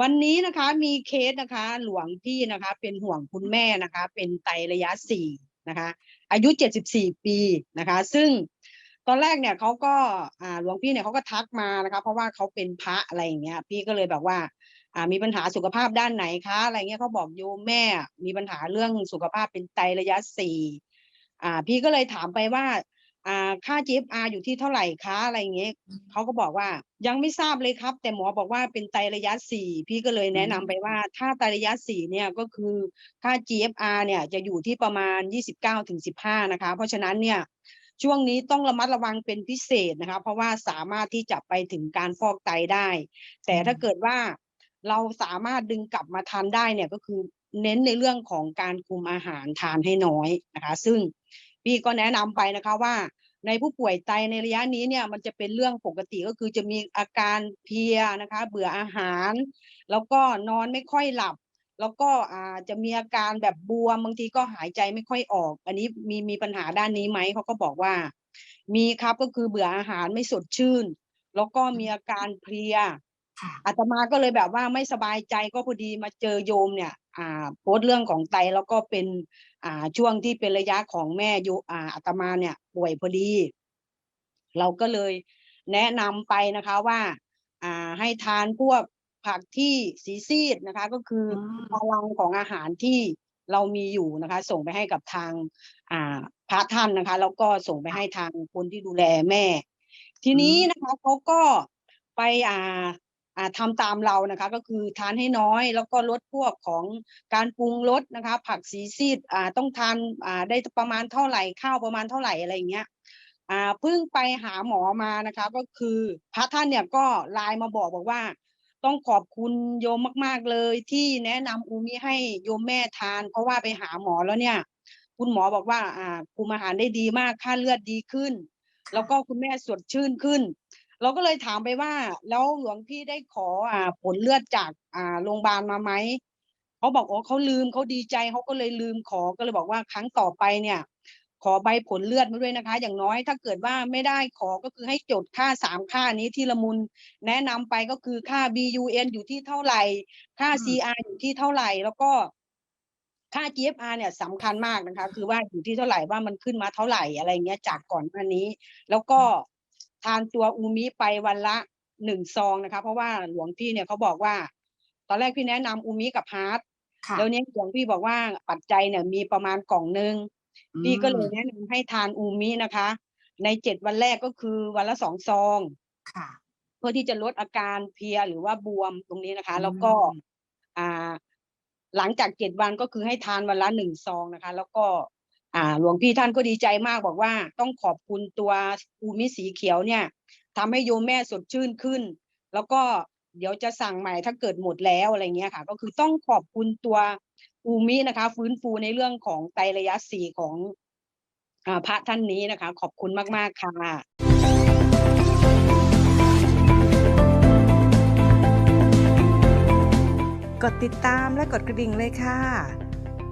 วันนี้นะคะมีเคสนะคะ หลวงพี่นะคะ เป็นห่วงคุณแม่นะคะ เป็นไตระยะสี่นะคะ อายุเจ็ดสิบสี่ปีนะคะ ซึ่งตอนแรกเนี่ยเขาก็อ่าหลวงพี่เนี่ยเขาก็ทักมานะคะ เพราะว่าเขาเป็นพระอะไรอย่างเงี้ย พี่ก็เลยแบบว่าอ่ามีปัญหาสุขภาพด้านไหนคะอะไรเงี้ยเขาบอกโยมแม่มีปัญหาเรื่องสุขภาพเป็นไตระยะสี่อ่าพี่ก็เลยถามไปว่า อ่าค่า GFR อยู่ที่เท่าไหร่คะอะไรอย่างเงี้ยเขาก็บอกว่ายังไม่ทราบเลยครับ แต่หมอบอกว่าเป็นไตระยะสี่พี่ก็เลยแนะนำไปว่า ถ้าไตระยะสี่เนี่ยก็คือค่า GFR เนี่ยจะอยู่ที่ประมาณยี่สิบเก้าถึงสิบห้านะคะ เพราะฉะนั้นเนี่ยช่วงนี้ต้องระมัดระวังเป็นพิเศษนะคะ เพราะว่าสามารถที่จะไปถึงการฟอกไตได้ แต่ถ้าเกิดว่าเราสามารถดึงกลับมาทานได้เนี่ยก็คือเน้นในเรื่องของการคุมอาหารทานให้น้อยนะคะ ซึ่ง พี่ก็แนะนำไปนะคะว่า ในผู้ป่วยไตในระยะนี้เนี่ยมันจะเป็นเรื่องปกติก็คือจะมีอาการเพียนะคะ เบื่ออาหาร แล้วก็นอนไม่ค่อยหลับ แล้วก็อาจะมีอาการแบบบวมบางทีก็หายใจไม่ค่อยออก อันนี้มีมีปัญหาด้านนี้ไหมเขาก็บอกว่า มีครับก็คือเบื่ออาหารไม่สดชื่น แล้วก็มีอาการเพลีย อาตมาก็เลยแบบว่าไม่สบายใจก็พอดีมาเจอโยมเนี่ยอ่าโพสต์เรื่องของไตแล้วก็เป็นอ่าช่วงที่เป็นระยะของแม่โยอ่าอาตมาเนี่ย ป่วยพอดี เราก็เลยแนะนำไปนะคะว่าอ่าให้ทานพวกผักที่สีซีดนะคะ ก็คืออืมพลังของอาหารที่เรามีอยู่นะคะ ส่งไปให้กับทางอ่าพระท่านนะคะ แล้วก็ส่งไปให้ทางคนที่ดูแลแม่ ทีนี้นะคะเขาก็ไปอ่า อ่าทำตามเรานะคะก็คือทานให้น้อย แล้วก็ลดพวกของการปรุงรสนะคะ ผักสีซีดอ่าต้องทานอ่าได้ประมาณเท่าไหร่ข้าวประมาณเท่าไหร่อะไรอย่างเงี้ยอ่าเพิ่งไปหาหมอมานะคะ ก็คือพระท่านเนี่ยก็ไลน์มาบอกบอกว่า ต้องขอบคุณโยมมาก ๆเลยที่แนะนำอูมิให้โยมแม่ทาน เพราะว่าไปหาหมอแล้วเนี่ยคุณหมอบอกว่าอ่าคุมอาหารได้ดีมากค่าเลือดดีขึ้น แล้วก็คุณแม่สดชื่นขึ้น เราก็เลยถามไปว่า แล้วหลวงพี่ได้ขออ่าผลเลือดจากอ่าโรงพยาบาลมาไหมเขาบอกอ๋อเขาลืมเขาดีใจเขาก็เลยลืมขอก็เลยบอกว่าครั้งต่อไปเนี่ย ขอใบผลเลือดมาด้วยนะคะ อย่างน้อยถ้าเกิดว่าไม่ได้ขอก็คือให้จดค่าสามค่านี้ที่ละมุนแนะนำไปก็คือค่า BUN อยู่ที่เท่าไหร่ ค่าอืม CR อยู่ที่เท่าไหร่แล้วก็ค่า GFR เนี่ยสำคัญมากนะคะ คือว่าอยู่ที่เท่าไหร่ว่ามันขึ้นมาเท่าไหร่อะไรเงี้ยจากก่อนหน้านี้ แล้วก็ ทานตัวอูมิไปวันละหนึ่งซองนะคะ เพราะว่าหลวงพี่เนี่ยเขาบอกว่า ตอนแรกพี่แนะนำอูมิกับฮาร์ดค่ะแล้วเนี้หลวงพี่บอกว่าปัจจัยเนี่ยมีประมาณกล่องหนึ่งพี่ก็เลยอืมแนะนำให้ทานอูมินะคะ ในเจ็ดวันแรกก็คือวันละสองซองค่ะ เพื่อที่จะลดอาการเพลียหรือว่าบวมตรงนี้นะคะอืมแล้วก็อ่าหลังจากเจ็ดวันก็คือให้ทานวันละหนึ่งซองนะคะ แล้วก็ อ่าหลวงพี่ท่านก็ดีใจมากบอกว่า ต้องขอบคุณตัวอูมิสีเขียวเนี่ยทำให้โยมแม่สดชื่นขึ้น แล้วก็เดี๋ยวจะสั่งใหม่ถ้าเกิดหมดแล้วอะไรเงี้ยค่ะ ก็คือต้องขอบคุณตัวอูมินะคะ ฟื้นฟูในเรื่องของไตระยะสี่ของอพระท่านนี้นะคะ ขอบคุณมาก ๆ ค่ะกดติดตามและกดกระดิ่งเลยค่ะ